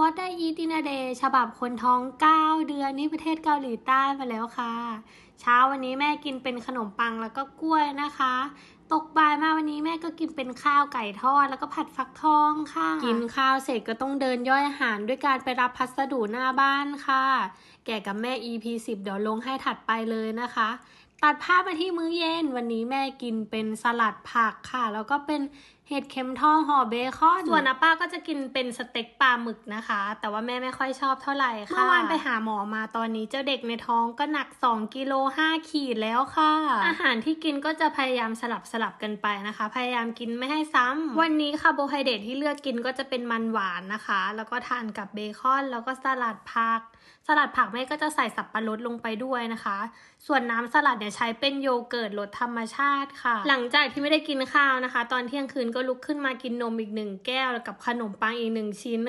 What I Eat in a Day ฉบับคนท้อง 9 เดือนนี่ประเทศเกาหลีใต้มาแล้วค่ะ เช้าวันนี้แม่กินเป็นขนมปังแล้วก็กล้วยนะคะ ตกบ่ายมาวันนี้แม่ก็กินเป็นข้าวไก่ทอดแล้วก็ผัดฟักทองค่ะ กินข้าวเสร็จก็ต้องเดินย่อยอาหารด้วยการไปรับพัสดุหน้าบ้านค่ะ แก่กับแม่ EP 10 เดี๋ยวลงให้ถัดไปเลยนะคะตัดภาพมาที่มื้อเย็นวันนี้แม่กินเป็นสลัดผักค่ะ แล้วก็เป็น เห็ดเข็มทองห่อเบคอน ส่วนอาป้าก็จะกินเป็นสเต็กปลาหมึกนะคะ แต่ว่าแม่ไม่ค่อยชอบเท่าไหร่ค่ะ เมื่อวานไปหาหมอมาตอนนี้เจ้าเด็กในท้องก็หนัก 2กิโล5ขีดแล้วค่ะ อาหารที่กินก็จะพยายามสลับสลับกันไปนะคะ พยายามกินไม่ให้ซ้ำวันนี้คาร์โบไฮเดรตที่เลือกกินก็จะเป็นมันหวานนะคะ แล้วก็ทานกับเบคอน แล้วก็สลัดผัก สลัดผักแม่ก็จะใส่สับปะรดลงไปด้วยนะคะ ส่วนน้ำสลัดเนี่ยใช้เป็นโยเกิร์ตรสธรรมชาติค่ะ หลังจากที่ไม่ได้กินข้าวนะคะ ตอนเที่ยงคืนก็ลุกขึ้นมากินนมอีกหนึ่งแก้วกับขนมปังอีกหนึ่งชิ้น